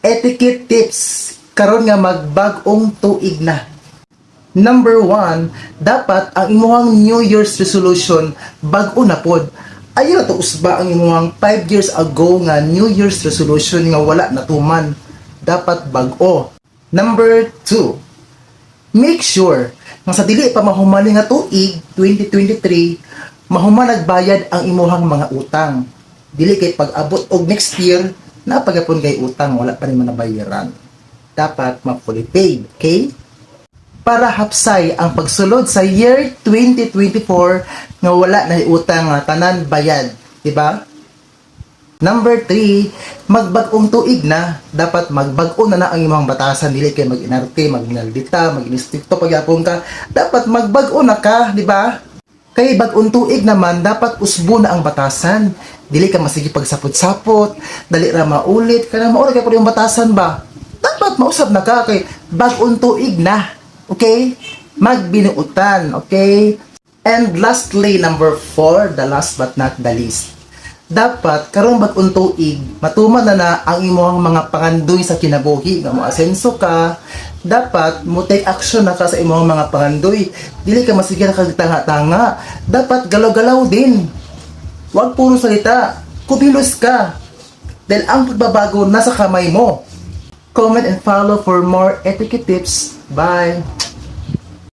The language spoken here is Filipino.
etiquette tips karon nga magbag-ong tuig na. Number one, dapat ang imuhang New Year's resolution bag-o na pod. Ayaw na to usba ang imuhang 5 years ago nga New Year's resolution nga wala natuman. Dapat bag-o. Number two, make sure nga sa dili pa mahumali nga tuig 2023 mahuma nagbayad ang imuhang mga utang dili kay pag-abot og next year na pagapon kay utang wala pa rin manabayaran dapat ma-fully paid okay para hapsay ang pagsulod sa year 2024 nga wala na utang nga tanan bayad di ba Number 3, magbag-ong tuig na. Dapat magbag-o na na ang imong batasan. Dili kay mag-inarte, mag-inaldita, mag-inistikto, pagyapon ka. Dapat magbag-o na ka, di ba? Kay tuig naman, dapat usbo na ang batasan. Dili ka masigi pagsapot-sapot, dali ra maulit, kana maura kay yung batasan ba? Dapat mausap na ka kay tuig na. Okay? Magbinuutan, okay? And lastly, number 4, the last but not the least dapat karong bag-ong tuig na na ang imong mga pangandoy sa kinabuhi. Nga mo asenso ka. Dapat mo take action na ka sa imong mga pangandoy. Dili ka masigil ka tanga-tanga dapat galaw-galaw din. Wag puro salita. Kumilos ka. Dahil ang pagbabago nasa kamay mo. Comment and follow for more etiquette tips. Bye